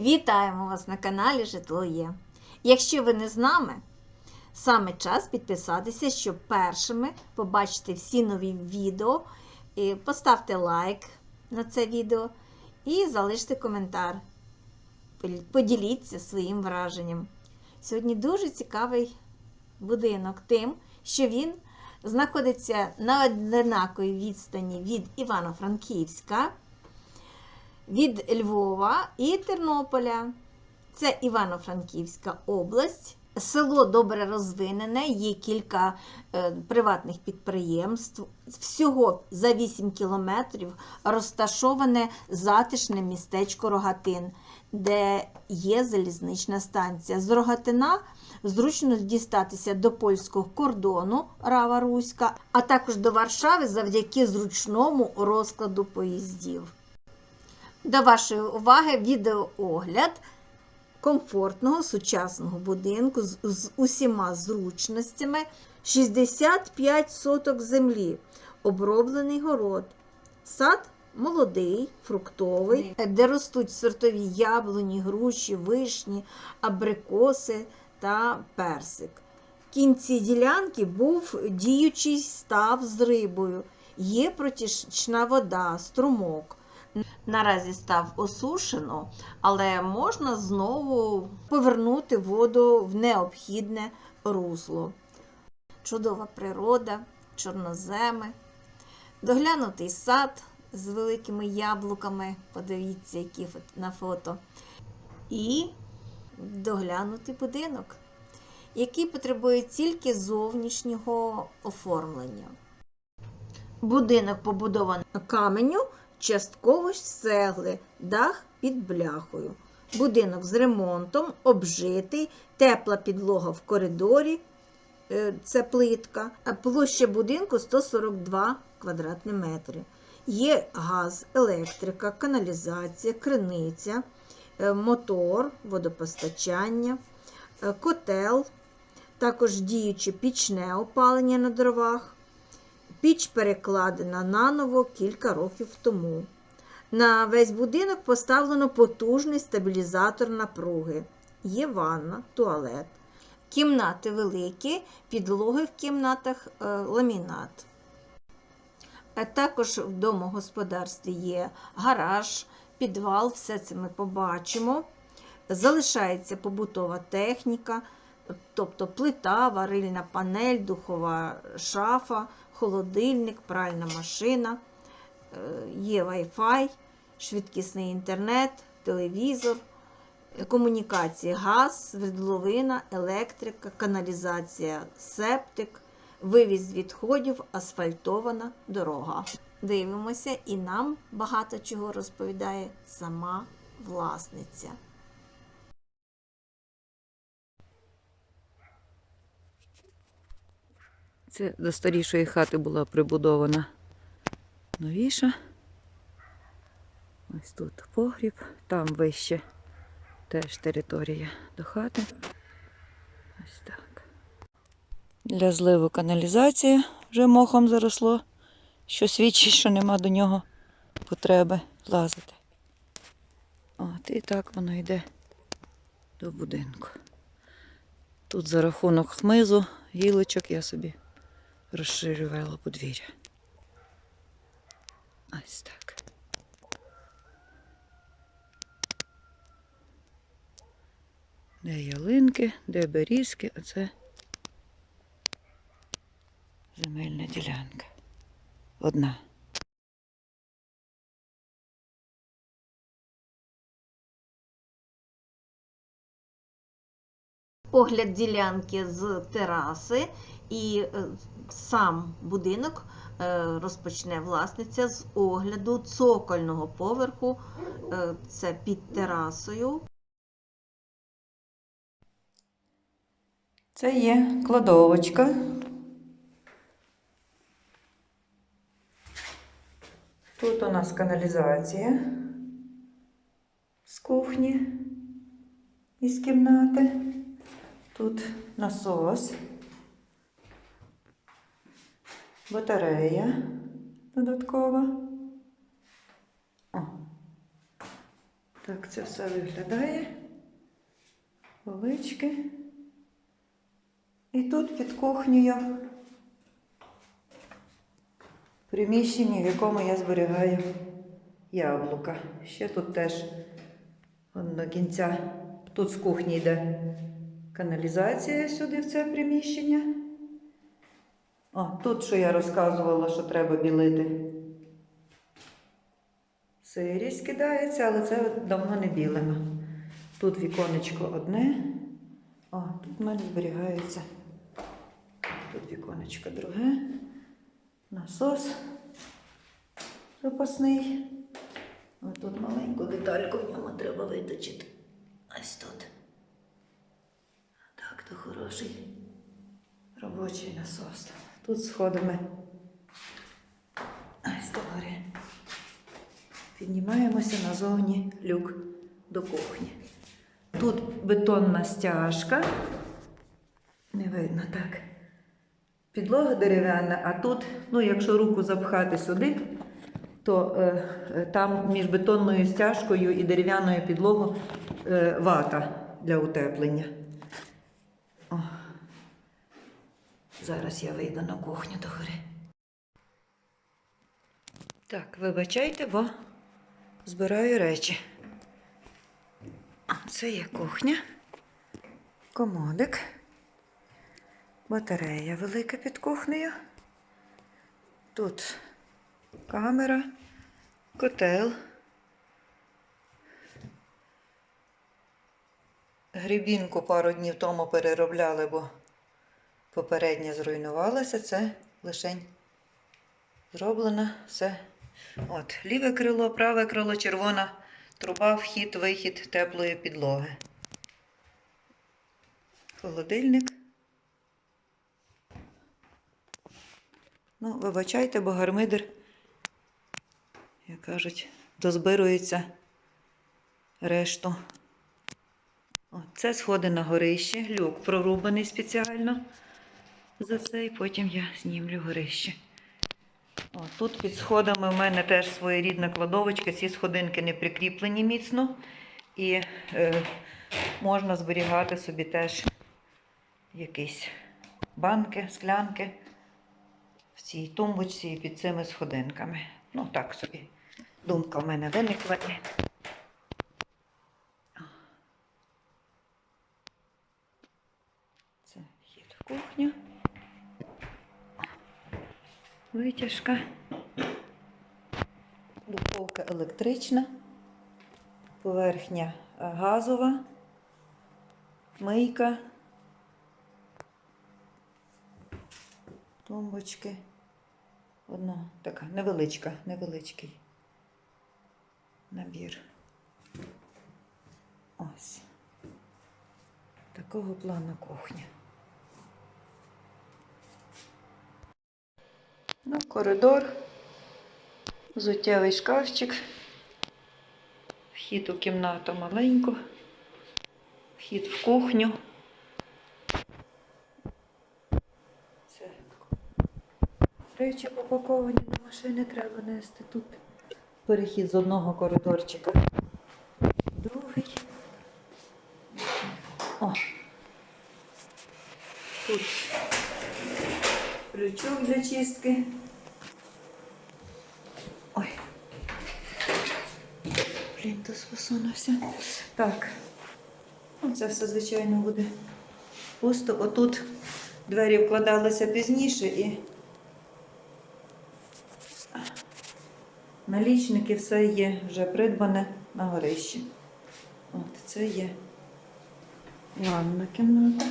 Вітаємо вас на каналі Житло Є. Якщо ви не з нами, саме час підписатися, щоб першими побачити всі нові відео. І поставте лайк на це відео і залиште коментар. Поділіться своїм враженням. Сьогодні дуже цікавий будинок тим, що він знаходиться на однаковій відстані від Івано-Франківська від Львова і Тернополя. Це Івано-Франківська область. Село добре розвинене, є кілька е, приватних підприємств. Всього за 8 кілометрів розташоване затишне містечко Рогатин, де є залізнична станція. З Рогатина зручно дістатися до польського кордону Рава Руська, а також до Варшави завдяки зручному розкладу поїздів. До вашої уваги відеоогляд комфортного сучасного будинку з, з усіма зручностями 65 соток землі, оброблений город, сад молодий, фруктовий, де ростуть сортові яблуні, груші, вишні, абрикоси та персик. В кінці ділянки був діючий став з рибою, є протічна вода, струмок. Наразі став осушено, але можна знову повернути воду в необхідне русло. Чудова природа, чорноземи, доглянутий сад з великими яблуками, подивіться, які на фото. І доглянутий будинок, який потребує тільки зовнішнього оформлення. Будинок побудований каменю частково з дах під бляхою. Будинок з ремонтом, обжитий, тепла підлога в коридорі, е, це плитка, площа будинку 142 квадратні метри. Є газ, електрика, каналізація, криниця, е, мотор, водопостачання, е, котел, також діюче пічне опалення на дровах. Піч перекладена наново кілька років тому. На весь будинок поставлено потужний стабілізатор напруги. Є ванна, туалет. Кімнати великі, підлоги в кімнатах е, ламінат. А також в домогосподарстві є гараж, підвал, все це ми побачимо. Залишається побутова техніка, тобто плита, варильна панель, духова шафа холодильник, пральна машина, е, є Wi-Fi, швидкісний інтернет, телевізор, комунікації, газ, свердловина, електрика, каналізація, септик, вивіз відходів, асфальтована дорога. Дивимося, і нам багато чого розповідає сама власниця. Це до старішої хати була прибудована новіша. Ось тут погріб, там вище теж територія до хати. Ось так. Для зливу каналізації вже мохом заросло, що свідчить, що нема до нього потреби лазити. От, і так воно йде до будинку. Тут за рахунок хмизу, гілочок я собі розширювала подвір'я. Ось так. Де ялинки, де берізки, а це земельна ділянка. Одна. Огляд ділянки з тераси і е, сам будинок е, розпочне власниця з огляду цокольного поверху. Е, Це під терасою. Це є кладовочка. Тут у нас каналізація з кухні із кімнати. Тут насос, батарея додаткова. О. Так це все виглядає. Полички. І тут під кухнею приміщення, в якому я зберігаю яблука. Ще тут теж до кінця. Тут з кухні йде каналізація сюди в це приміщення. О, тут, що я розказувала, що треба білити. Сирість кидається, але це давно не білено. Тут віконечко одне. О, тут в мене зберігається. Тут віконечко друге. Насос запасний. Ось тут маленьку детальку в треба виточити. Ось тут. Так, то хороший робочий насос. Тут сходимо ось догори. Піднімаємося назовні люк до кухні. Тут бетонна стяжка. Не видно так. Підлога дерев'яна, а тут, ну, якщо руку запхати сюди, то е, е, там між бетонною стяжкою і дерев'яною підлогою е, вата для утеплення. О. Зараз я вийду на кухню до гори. Так, вибачайте, бо збираю речі. Це є кухня, комодик, батарея велика під кухнею. Тут камера, котел. Грибінку пару днів тому переробляли, бо попередня зруйнувалася. Це лишень зроблено все. От, ліве крило, праве крило, червона труба, вхід, вихід теплої підлоги. Холодильник. Ну, вибачайте, бо гармидер, як кажуть, дозбирується решту. О, це сходи на горище, люк прорубаний спеціально за це, і потім я знімлю горище. О, тут під сходами в мене теж своєрідна кладовочка. Ці сходинки не прикріплені міцно. І е, можна зберігати собі теж якісь банки, склянки в цій тумбочці і під цими сходинками. Ну, так собі. Думка в мене виникла. Це хід в. Витяжка. Духовка електрична, поверхня е, газова, мийка, тумбочки. Одна така невеличка, невеличкий набір. Ось. Такого плану кухня. Ну, коридор, взуттєвий шкафчик, вхід у кімнату маленьку, вхід в кухню. Це речі попаковані до машини треба нести тут. Перехід з одного коридорчика. Другий. О. Тут Крючок для чистки. То. Так. Ну, Це все, звичайно, буде пусто. Отут двері вкладалися пізніше і налічники все є вже придбане на горищі. От це є ванна кімната.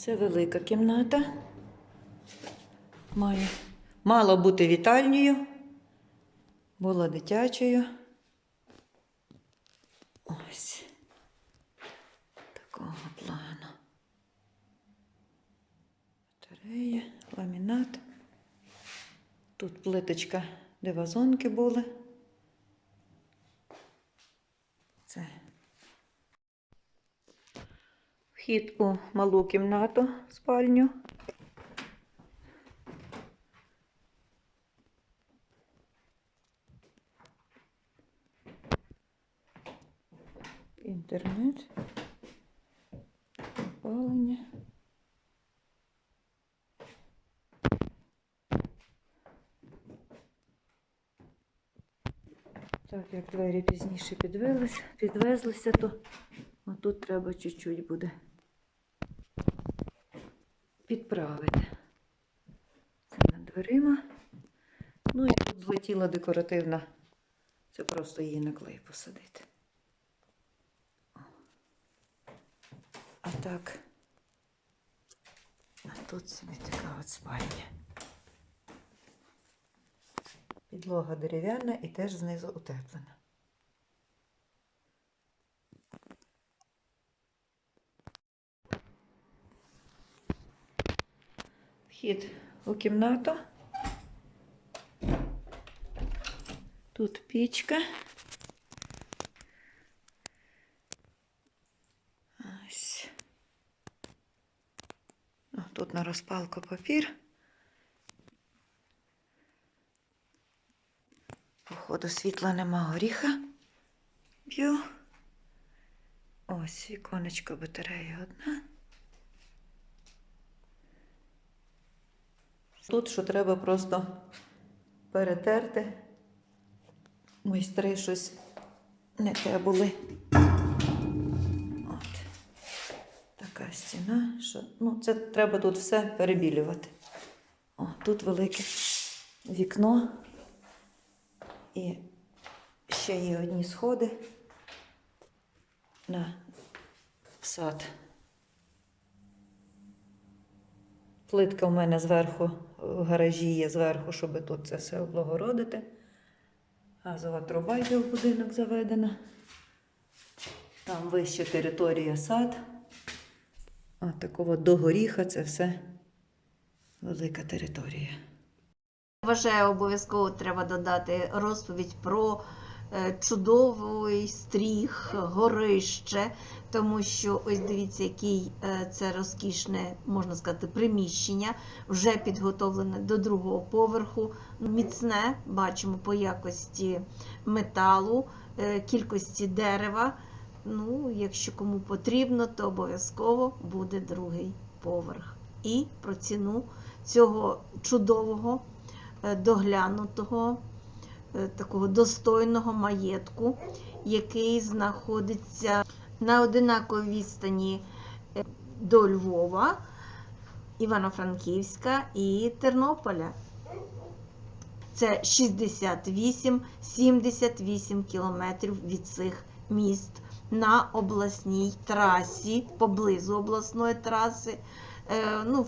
Це велика кімната. Має. Мала бути вітальнею. Була дитячою. Ось. Такого плану. Батарея, ламінат. Тут плиточка, де вазонки були. Це вхід у малу кімнату, спальню. Інтернет. Опалення. Так, як двері пізніше підвелись, підвезлися, то отут треба чуть-чуть буде підправити. Це над дверима. Ну і тут злетіла декоративна. Це просто її на клей посадити. А так, а тут собі така от спальня. Підлога дерев'яна і теж знизу утеплена. Вхід у кімнату. Тут пічка. Ось. Тут на розпалку папір. Походу світла нема горіха. Б'ю. Ось віконечко батарея одна. Тут що треба просто перетерти. Майстри щось не те були. От. Така стіна, що ну, це треба тут все перебілювати. О, тут велике вікно. І ще є одні сходи на сад. Плитка в мене зверху, в гаражі є зверху, щоб тут це все облагородити. Газова труба йде в будинок заведена. Там вища територія сад. А такого до горіха це все велика територія. Вважаю, обов'язково треба додати розповідь про чудовий стріх, горище, тому що ось дивіться, який е, це розкішне, можна сказати, приміщення, вже підготовлене до другого поверху. Міцне, бачимо по якості металу, е, кількості дерева. Ну, якщо кому потрібно, то обов'язково буде другий поверх. І про ціну цього чудового е, доглянутого, е, такого достойного маєтку, який знаходиться на одинаковій відстані е, до Львова, Івано-Франківська і Тернополя. Це 68-78 кілометрів від цих міст на обласній трасі, поблизу обласної траси. Е, ну,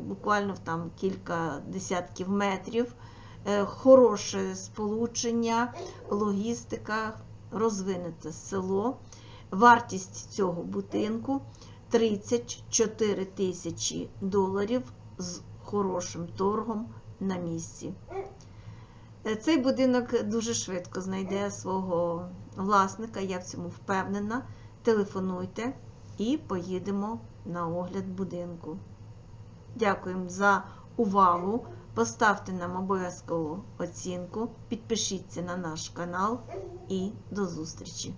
буквально в там кілька десятків метрів. Е, Хороше сполучення, логістика, розвинуте село. Вартість цього будинку 34 тисячі доларів з хорошим торгом на місці. Е, Цей будинок дуже швидко знайде свого власника, я в цьому впевнена. Телефонуйте і поїдемо на огляд будинку. Дякуємо за увагу. Поставте нам обов'язково оцінку, підпишіться на наш канал і до зустрічі!